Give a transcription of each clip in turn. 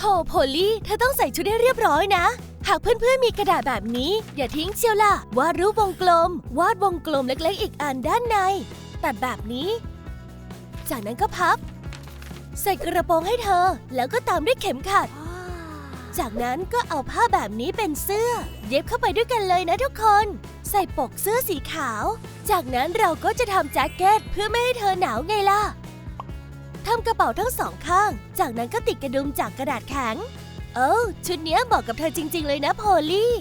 โถโพลี่ เธอต้องใส่ชุดให้เรียบร้อยนะ หากเพื่อนๆมีกระดาษแบบนี้ อย่าทิ้งเชียวล่ะ วาดรูปวงกลม วาดวงกลมเล็กๆ อีกอันด้านใน ตัดแบบนี้ จากนั้นก็พับ ใส่กระโปรงให้เธอ แล้วก็ตามด้วยเข็มขัด จากนั้นก็เอาผ้าแบบนี้เป็นเสื้อ เย็บเข้าไปด้วยกันเลยนะทุกคน ใส่ปกเสื้อสีขาว จากนั้นเราก็จะทำแจ็คเก็ตเพื่อไม่ให้เธอหนาวไงล่ะ ทำกระเป๋าทั้งสองข้าง จากนั้นก็ติดกระดุมจากกระดาษแข็ง เอ้ชุดเนี้ยเหมาะกับเธอจริง ๆ เลยนะโพลี่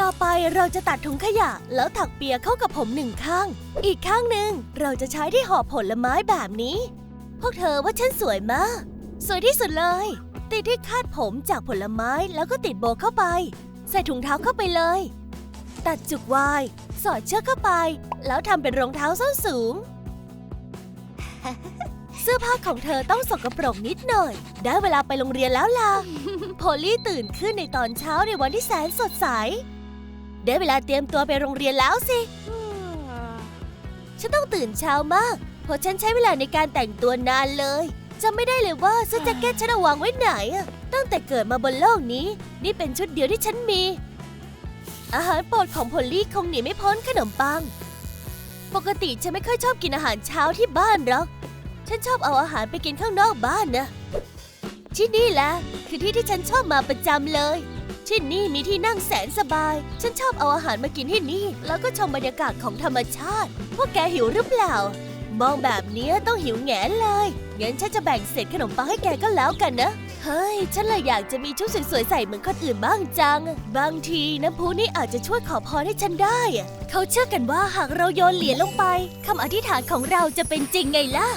ต่อไปเราจะตัดถุงขยะ แล้วถักเปียเข้ากับผมหนึ่งข้าง อีกข้างหนึ่งเราจะใช้ที่ห่อผลไม้แบบนี้ พวกเธอว่าฉันสวยมาก สวยที่สุดเลย ติดที่คาดผมจากผลไม้แล้วก็ติดโบเข้าไป ใส่ถุงเท้าเข้าไปเลย ตัดจุกวาย สอดเชือกเข้าไป แล้วทำเป็นรองเท้าส้นสูง เสื้อผ้าของเธอต้องสกปรกนิดหน่อย ได้เวลาไปโรงเรียนแล้วล่ะ โพลลี่ตื่นขึ้นในตอนเช้าในวันที่แสนสดใส ได้เวลาเตรียมตัวไปโรงเรียนแล้วสิ ฉันต้องตื่นเช้ามาก เพราะฉันใช้เวลาในการแต่งตัวนานเลยจำไม่ได้เลยว่าเสื้อแจ็คเก็ตฉันเอาวางไว้ไหนอะตั้งแต่เกิดมาบนโลกนี้ นี่เป็นชุดเดียวที่ฉันมี อาหารโปรดของพอลลี่คงหนีไม่พ้นขนมปัง ปกติฉันไม่ค่อยชอบกินอาหารเช้าที่บ้านหรอก ฉันชอบเอาอาหารไปกินข้างนอกบ้านนะ ที่นี่แหละคือที่ที่ฉันชอบมาประจำเลย ที่นี่มีที่นั่งแสนสบาย ฉันชอบเอาอาหารมากินที่นี่ แล้วก็ชมบรรยากาศของธรรมชาติ พวกแกหิวหรือเปล่า มองแบบนี้ต้องหิวแงนเลยงั้นฉันจะแบ่งเศษขนมปังให้แกก็แล้วกันนะ เฮ้ย ฉันเลยอยากจะมีชุดสวยๆใส่เหมือนคนอื่นบ้างจัง บางทีน้ำพุนี่อาจจะช่วยขอพรให้ฉันได้ เขาเชื่อกันว่าหากเราโยนเหรียญลงไปคำอธิษฐานของเราจะเป็นจริงไงล่ะ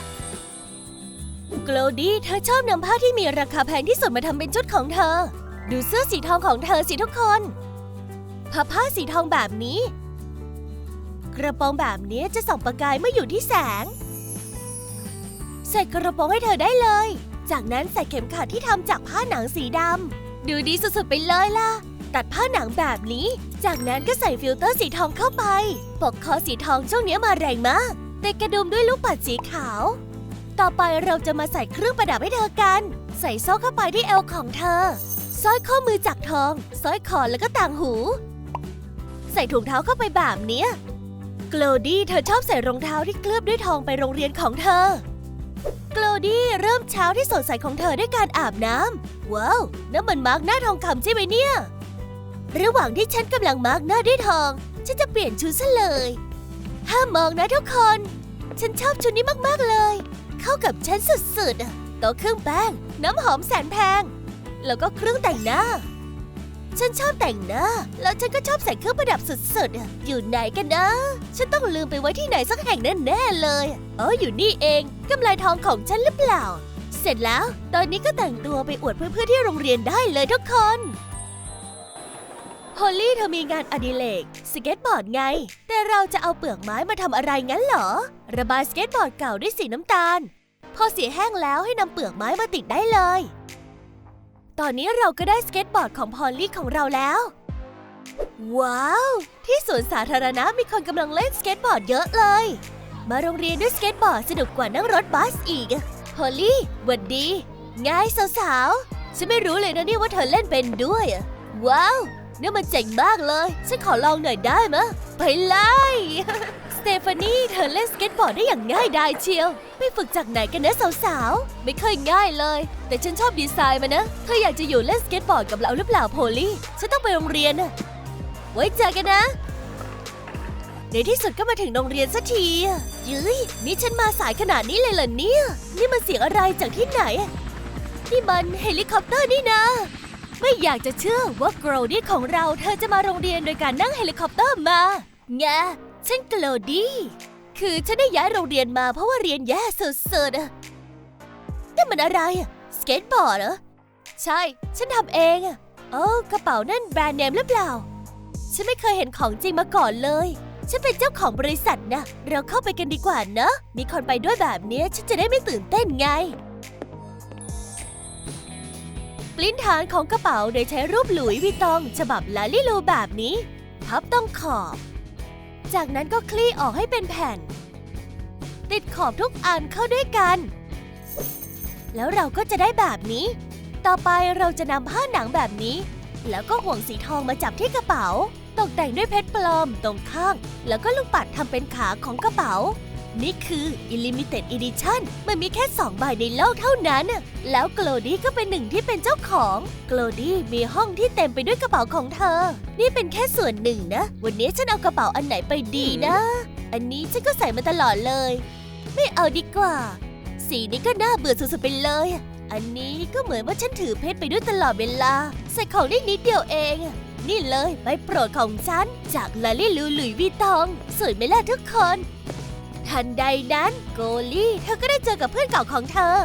โกลดี้เธอชอบนำผ้าที่มีราคาแพงที่สุดมาทำเป็นชุดของเธอ ดูเสื้อสีทองของเธอสิทุกคนผ้าผ้าสีทองแบบนี้ กระโปรงแบบนี้จะส่องประกายเมื่ออยู่ที่แสง ใส่กระโปรงให้เธอได้เลย จากนั้นใส่เข็มขัดที่ทำจากผ้าหนังสีดำดูดีสุดๆไปเลยล่ะ ตัดผ้าหนังแบบนี้ จากนั้นก็ใส่ฟิลเตอร์สีทองเข้าไป ปกคอสีทองช่วงนี้มาแรงมากติดกระดุมด้วยลูกปัดสีขาว ต่อไปเราจะมาใส่เครื่องประดับให้เธอกัน ใส่โซ่เข้าไปที่เอวของเธอสร้อยข้อมือจากทองสร้อยคอแล้วก็ต่างหู ใส่ถุงเท้าเข้าไปแบบเนี้ยโกลดี้เธอชอบใส่รองเท้าที่เคลือบด้วยทองไปโรงเรียนของเธอโกลดี้เริ่มเช้าที่สดใสของเธอด้วยการอาบน้ำว้าวนั่นมันมาร์กหน้าทองคำใช่ไหมเนี่ย ระหว่างที่ฉันกำลังมาร์กหน้าด้วยทอง ฉันจะเปลี่ยนชุดซะเลย ห้ามมองนะทุกคน ฉันชอบชุดนี้มากๆเลย เข้ากับฉันสุดๆโต๊ะเครื่องแป้ง น้ำหอมแสนแพง แล้วก็เครื่องแต่งหน้า ฉันชอบแต่งหน้า แล้วฉันก็ชอบใส่เครื่องประดับสุดๆ อยู่ไหนกันนะ ฉันต้องลืมไปไว้ที่ไหนสักแห่งแน่ๆเลยเอออยู่นี่เองกำไลทองของฉันหรือเปล่า เสร็จแล้ว ตอนนี้ก็แต่งตัวไปอวดเพื่อนๆที่โรงเรียนได้เลยทุกคน ฮอลลี่เธอมีงานอดิเรกสเก็ตบอร์ดไง แต่เราจะเอาเปลือกไม้มาทำอะไรงั้นเหรอ ระบายสเก็ตบอร์ดเก่าด้วยสีน้ำตาล พอสีแห้งแล้วให้นำเปลือกไม้มาติดได้เลย ตอนนี้เราก็ได้สเก็ตบอร์ดของพอลลี่ของเราแล้ว ว้าว ที่สวนสาธารณะมีคนกำลังเล่นสเก็ตบอร์ดเยอะเลย มาโรงเรียนด้วยสเก็ตบอร์ดสนุกกว่านั่งรถบัสอีกพอลลี่หวัดดีไงสาวๆฉันไม่รู้เลยนะเนี่ยว่าเธอเล่นเป็นด้วยว้าว นี่ยมันเจ๋งมากเลย ฉันขอลองหน่อยได้ไหมไปเลยสเตฟานีเธอเล่นสเก็ตบอร์ดได้อย่างง่ายดายเชียวไปฝึกจากไหนกันนะสาวๆ ไม่เคยง่ายเลย แต่ฉันชอบดีไซน์มันนะ เธออยากจะอยู่เล่นสเก็ตบอร์ดกับเราหรือเปล่าโพลี่ ฉันต้องไปโรงเรียนนะไว้เจอกันนะในที่สุดก็มาถึงโรงเรียนสักทียืยนี่ฉันมาสายขนาดนี้เลยเหรอเนี่ย นี่มันเสียงอะไรจากที่ไหน นี่มันเฮลิคอปเตอร์นี่นะ ไม่อยากจะเชื่อว่าโกลดี้ของเราเธอจะมาโรงเรียนโดยการนั่งเฮลิคอปเตอร์มาไงฉันโกลดี้คือฉันได้ย้ายโรงเรียนมาเพราะว่าเรียนแย่สุดๆอะนั่นมันอะไรอะสเก็ตบอร์ดเหรอ ใช่ ฉันทำเองอะโอ้กระเป๋านั่นแบรนด์เนมหรือเปล่า ฉันไม่เคยเห็นของจริงมาก่อนเลย ฉันเป็นเจ้าของบริษัทนะ เราเข้าไปกันดีกว่านะ มีคนไปด้วยแบบนี้ฉันจะได้ไม่ตื่นเต้นไง ปลิ้นฐานของกระเป๋าโดยใช้รูปหลุยวิตอง ฉบับลาลิลูแบบนี้ พับต้องขอบ จากนั้นก็คลี่ออกให้เป็นแผ่น ติดขอบทุกอันเข้าด้วยกัน แล้วเราก็จะได้แบบนี้ ต่อไปเราจะนำผ้าหนังแบบนี้ แล้วก็ห่วงสีทองมาจับที่กระเป๋า ตกแต่งด้วยเพชรปลอมตรงข้าง แล้วก็ลูกปัดทำเป็นขาของกระเป๋า นี่คือ Illimited Edition มันมีแค่ 2 ใบในโลกเท่านั้น แล้วโกลดี้ก็เป็นหนึ่งที่เป็นเจ้าของโกลดี้มีห้องที่เต็มไปด้วยกระเป๋าของเธอ นี่เป็นแค่ส่วนหนึ่งนะ วันนี้ฉันเอากระเป๋าอันไหนไปดีนะ อันนี้ฉันก็ใส่มาตลอดเลย ไม่เอาดีกว่า สีนี้ก็น่าเบื่อสุดๆไปเลย อันนี้ก็เหมือนว่าฉันถือเพชรไปด้วยตลอดเวลา ใส่ของได้นิดเดียวเองนี่เลยใบโปรดของฉัน จากลาลิลูหลุยวิตอง สวยไหมล่ะทุกคน ทันใดนั้นโกลี่เธอก็ได้เจอกับเพื่อนเก่าของเธอ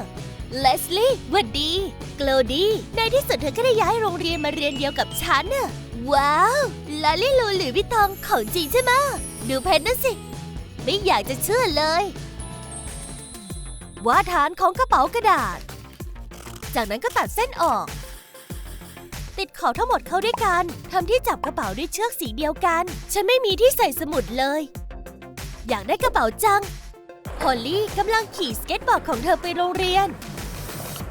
เลสลี่วัดดีโกลดี้ในที่สุดเธอก็ได้ย้ายโรงเรียนมาเรียนเดียวกับฉันน่ะ ว้าว ลาลิลูหลุยวิตองของจริงใช่ไหมดูเพชรนั่นสิ ไม่อยากจะเชื่อเลย วาดฐานของกระเป๋ากระดาษ จากนั้นก็ตัดเส้นออก ติดขอบทั้งหมดเข้าด้วยกันทำที่จับกระเป๋าด้วยเชือกสีเดียวกัน ฉันไม่มีที่ใส่สมุดเลย อยากได้กระเป๋าจังพอลลี่กำลังขี่สเก็ตบอร์ดของเธอไปโรงเรียน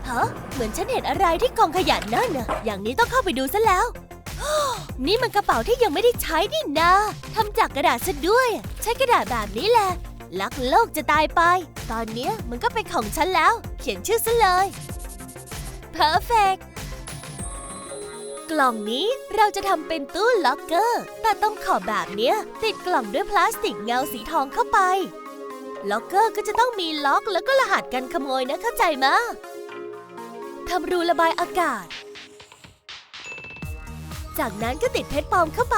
ฮะเหมือนฉันเห็นอะไรที่กองขยะนั่นน่ะ อย่างนี้ต้องเข้าไปดูซะแล้ว นี่มันกระเป๋าที่ยังไม่ได้ใช้นี่นาทำจากกระดาษซะด้วย ใช้กระดาษแบบนี้แหละ ลักโลกจะตายไป ตอนนี้มันก็เป็นของฉันแล้ว เขียนชื่อซะเลย perfect กล่องนี้เราจะทำเป็นตู้ล็อกเกอร์ แต่ต้องขอบแบบเนี้ย ติดกล่องด้วยพลาสติกเงาสีทองเข้าไป ล็อกเกอร์ก็จะต้องมีล็อกแล้วก็รหัสกันขโมยนะเข้าใจมะทำรูระบายอากาศ จากนั้นก็ติดเพชรปลอมเข้าไป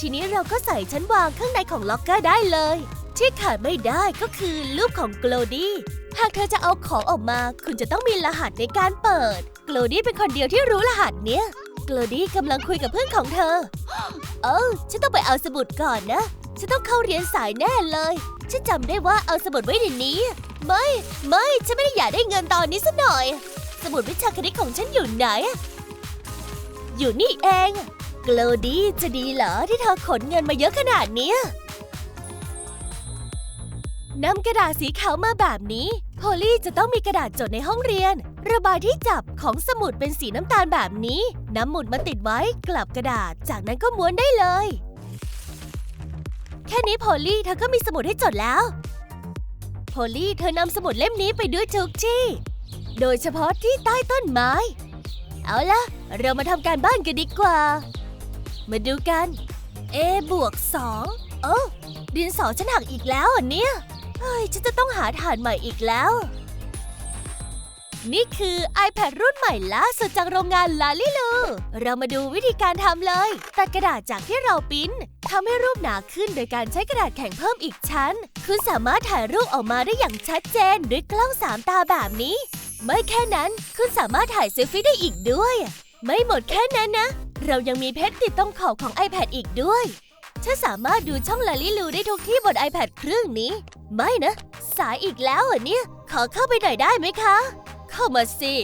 ทีนี้เราก็ใส่ชั้นวางข้างในของล็อกเกอร์ได้เลย ที่ขาดไม่ได้ก็คือรูปของโกลดี้หากเธอจะเอาของออกมา คุณจะต้องมีรหัสในการเปิด โกลดี้เป็นคนเดียวที่รู้รหัสเนี้ย โกลดี้กำลังคุยกับเพื่อนของเธอ เออ ฉันต้องไปเอาสมุดก่อนนะ ฉันต้องเข้าเรียนสายแน่เลย ฉันจำได้ว่าเอาสมุดไว้ในนี้ ไม่ ไม่ ฉันไม่ได้อยากได้เงินตอนนี้ซะหน่อย สมุดวิชาคณิตของฉันอยู่ไหน อยู่นี่เอง โกลดี้จะดีเหรอที่เธอขนเงินมาเยอะขนาดนี้นำกระดาษสีขาวมาแบบนี้ โพลี่จะต้องมีกระดาษจดในห้องเรียน ระบายที่จับของสมุดเป็นสีน้ำตาลแบบนี้นำหมุดมาติดไว้กลับกระดาษ จากนั้นก็ม้วนได้เลย แค่นี้โพลี่เธอก็มีสมุดให้จดแล้วโพลี่เธอนำสมุดเล่มนี้ไปด้วยทุกที่ โดยเฉพาะที่ใต้ต้นไม้ เอาล่ะ เรามาทำการบ้านกันดีกว่า มาดูกัน A บวกสองโอ้ดินสอฉันหักอีกแล้วอะเนี่ย เฮ้ยฉันจะต้องหาฐานใหม่อีกแล้ว นี่คือ iPad รุ่นใหม่ล่าสุดจากโรงงานลาลิลู เรามาดูวิธีการทำเลย ตัดกระดาษจากที่เราปิ้นทำให้รูปหนาขึ้นโดยการใช้กระดาษแข็งเพิ่มอีกชั้น คุณสามารถถ่ายรูปออกมาได้อย่างชัดเจนด้วยกล้องสามตาแบบนี้ ไม่แค่นั้นคุณสามารถถ่ายเซลฟี่ได้อีกด้วย ไม่หมดแค่นั้นนะ เรายังมีเพชรติดตรงขอบของ iPad อีกด้วย ฉันสามารถดูช่องลาลิลูได้ทุกที่บน iPad เครื่องนี้ ไม่นะ สายอีกแล้วเหรอเนี่ย ขอเข้าไปหน่อยได้ไหมคะ เข้ามาสิ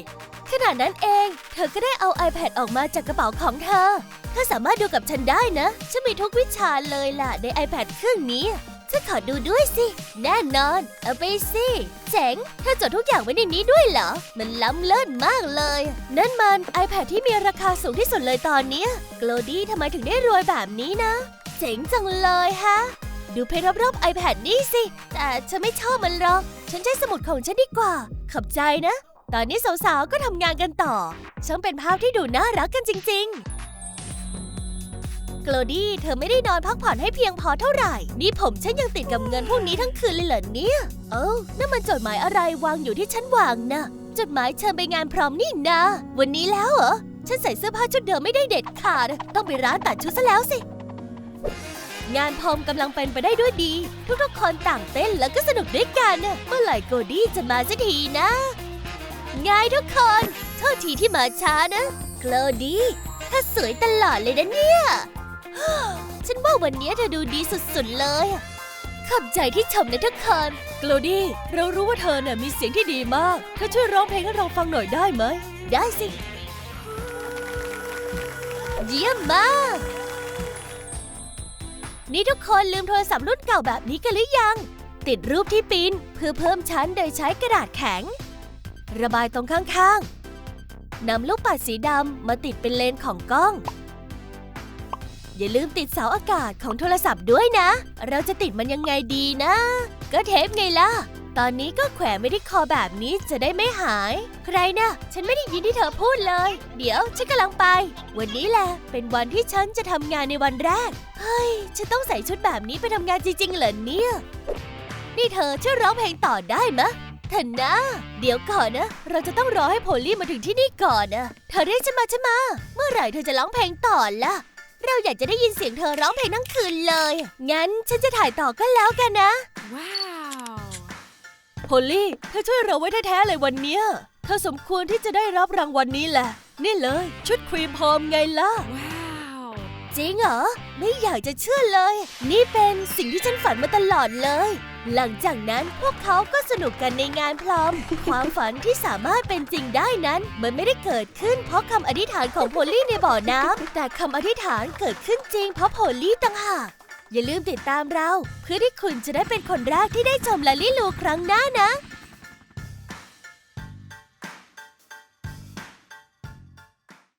ขณะนั้นเอง เธอก็ได้เอา iPad ออกมาจากกระเป๋าของเธอเธอสามารถดูกับฉันได้นะ ฉันมีทุกวิชาเลยล่ะใน iPad เครื่องนี้ฉันขอดูด้วยสิ แน่นอน เอาไปสิ เจ๋งเธอจดทุกอย่างไว้ในนี้ด้วยเหรอ มันล้ำเลิศมากเลย นั่นมัน iPad ที่มีราคาสูงที่สุดเลยตอนนี้ โกลดี้ทำไมถึงได้รวยแบบนี้นะ เจ๋งจังเลยฮะ ดูเพจรอบๆ iPad นี่สิ แต่ฉันไม่ชอบมันหรอก ฉันใช้สมุดของฉันดีกว่า ขอบใจนะ ตอนนี้สาวๆ ก็ทำงานกันต่อ ช่างเป็นภาพที่ดูน่ารักกันจริง ๆโกลดี้เธอไม่ได้นอนพักผ่อนให้เพียงพอเท่าไหร่ นี่ผมฉันยังติดกับเงินพวกนี้ทั้งคืนเลยเหรอเนี่ย เอ้านั่นมันจดหมายอะไรวางอยู่ที่ชั้นวางนะจดหมายเชิญไปงานพร้อมนี่นะ วันนี้แล้วเหรอ ฉันใส่เสื้อผ้าชุดเดิมไม่ได้เด็ดขาด ต้องไปร้านตัดชุดซะแล้วสิ งานพรมกำลังเป็นไปได้ด้วยดี ทุกๆคนต่างเต้นแล้วก็สนุกด้วยกันน่ะเมื่อไหร่โกดี้จะมาสักทีนะไงทุกคนโทษทีที่มาช้านะโกลดี้เธอสวยตลอดเลยนะเนี่ย ฉันว่าวันนี้เธอดูดีสุดๆเลยอะขอบใจที่ชมนะทุกคนโกลดี้เรารู้ว่าเธอเนี่ยมีเสียงที่ดีมาก เธอช่วยร้องเพลงให้เราฟังหน่อยได้ไหม ได้สิ เยี่ยมมาก นี่ทุกคนลืมโทรศัพท์รุ่นเก่าแบบนี้กันหรือยัง ติดรูปที่ปิ้นเพื่อเพิ่มชั้นโดยใช้กระดาษแข็ง ระบายตรงข้างๆนำลูกปัดสีดำมาติดเป็นเลนของกล้อง อย่าลืมติดเสาอากาศของโทรศัพท์ด้วยนะ เราจะติดมันยังไงดีนะ ก็เทปไงล่ะ ตอนนี้ก็แขวนไม่ที่คอแบบนี้จะได้ไม่หาย ใครนะฉันไม่ได้ยินที่เธอพูดเลย เดี๋ยวฉันกำลังไป วันนี้แหละ เป็นวันที่ฉันจะทำงานในวันแรก เฮ้ย ฉันต้องใส่ชุดแบบนี้ไปทำงานจริงๆเหรอเนี่ย นี่เธอช่วยร้องเพลงต่อได้ไหมเถอนะ เดี๋ยวก่อนนะ เราจะต้องรอให้โพลี่มาถึงที่นี่ก่อนนะเธอเรียกฉันมาใช่ไหมะเมื่อไหร่เธอจะร้องเพลงต่อล่ะเราอยากจะได้ยินเสียงเธอร้องเพลงทั้งคืนเลย งั้นฉันจะถ่ายต่อก็แล้วกันนะ Wow. โพลี่ เธอช่วยเราไว้แท้ๆเลยวันเนี้ย เธอสมควรที่จะได้รับรางวัลนี้แหละ นี่เลย ชุดครีมพรอมไงล่ะ Wow. จริงเหรอ ไม่อยากจะเชื่อเลย นี่เป็นสิ่งที่ฉันฝันมาตลอดเลย หลังจากนั้นพวกเขาก็สนุกกันในงานพร้อม ความฝันที่สามารถเป็นจริงได้นั้น มันไม่ได้เกิดขึ้นเพราะคำอธิษฐานของโพลี่ในบ่อน้ำแต่คำอธิษฐานเกิดขึ้นจริงเพราะโพลี่ต่างหาก อย่าลืมติดตามเรา เพื่อที่คุณจะได้เป็นคนแรกที่ได้ชมลาลี่ลูครั้งหน้านะ